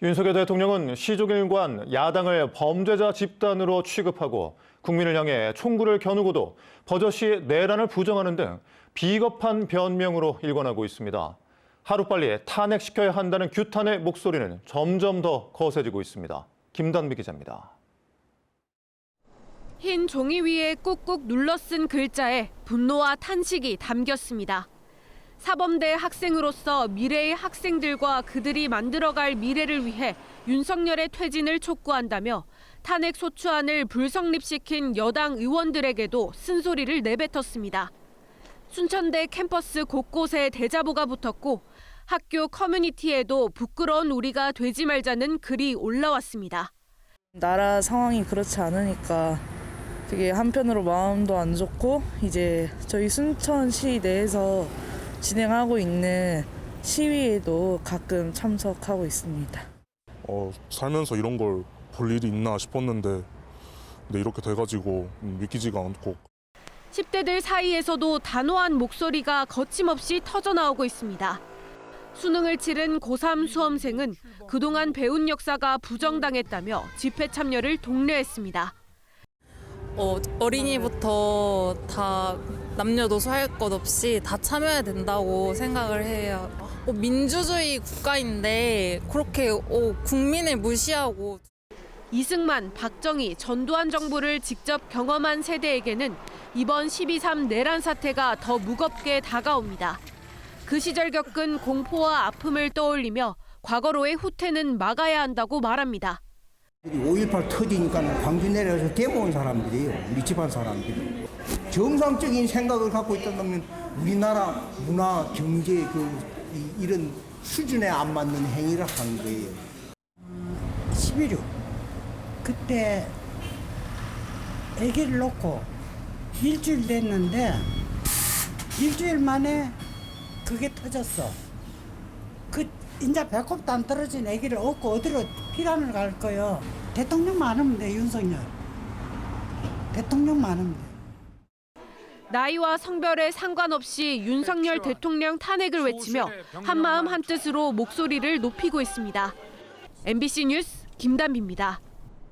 윤석열 대통령은 시종일관 야당을 범죄자 집단으로 취급하고 국민을 향해 총구를 겨누고도 버젓이 내란을 부정하는 등 비겁한 변명으로 일관하고 있습니다. 하루빨리 탄핵시켜야 한다는 규탄의 목소리는 점점 더 거세지고 있습니다. 김단비 기자입니다. 흰 종이 위에 꾹꾹 눌러 쓴 글자에 분노와 탄식이 담겼습니다. 사범대 학생으로서 미래의 학생들과 그들이 만들어갈 미래를 위해 윤석열의 퇴진을 촉구한다며 탄핵 소추안을 불성립시킨 여당 의원들에게도 쓴소리를 내뱉었습니다. 순천대 캠퍼스 곳곳에 대자보가 붙었고 학교 커뮤니티에도 부끄러운 우리가 되지 말자는 글이 올라왔습니다. 나라 상황이 그렇지 않으니까 되게 한편으로 마음도 안 좋고 이제 저희 순천시 내에서 진행하고 있는 시위에도 가끔 참석하고 있습니다. 어, 살면서 이런 걸 볼 일이 있나 싶었는데 근데 이렇게 돼가지고 음, 믿기지가 않고 10대들 사이에서도 단호한 목소리가 거침없이 터져나오고 있습니다. 수능을 치른 고3 수험생은 그동안 배운 역사가 부정당했다며 집회 참여를 독려했습니다. 어, 어린이부터 다 남녀노소 할 것 없이 다 참여해야 된다고 생각을 해요. 어, 민주주의 국가인데 그렇게 어, 국민을 무시하고 이승만, 박정희, 전두환 정부를 직접 경험한 세대에게는 이번 12.3 내란 사태가 더 무겁게 다가옵니다. 그 시절 겪은 공포와 아픔을 떠올리며 과거로의 후퇴는 막아야 한다고 말합니다. 5.18 터지니까 광주 내려서 데모온 사람들이에요. 우리 집안 사람들이. 정상적인 생각을 갖고 있다면 우리나라 문화, 경제 그 이- 이런 수준에 안 맞는 행위를 한 거예요. 11일 그때 아기를 놓고 일주일 됐는데 일주일 만에 그게 터졌어. 그 이제 배꼽도 안 떨어진 아기를 얻고 어디로 피란을 갈 거요. 대통령 많으면 돼 윤석열. 대통령 많으면 돼. 나이와 성별에 상관없이 윤석열 대통령 탄핵을 외치며 한마음 한뜻으로 목소리를 높이고 있습니다. MBC 뉴스 김단비입니다.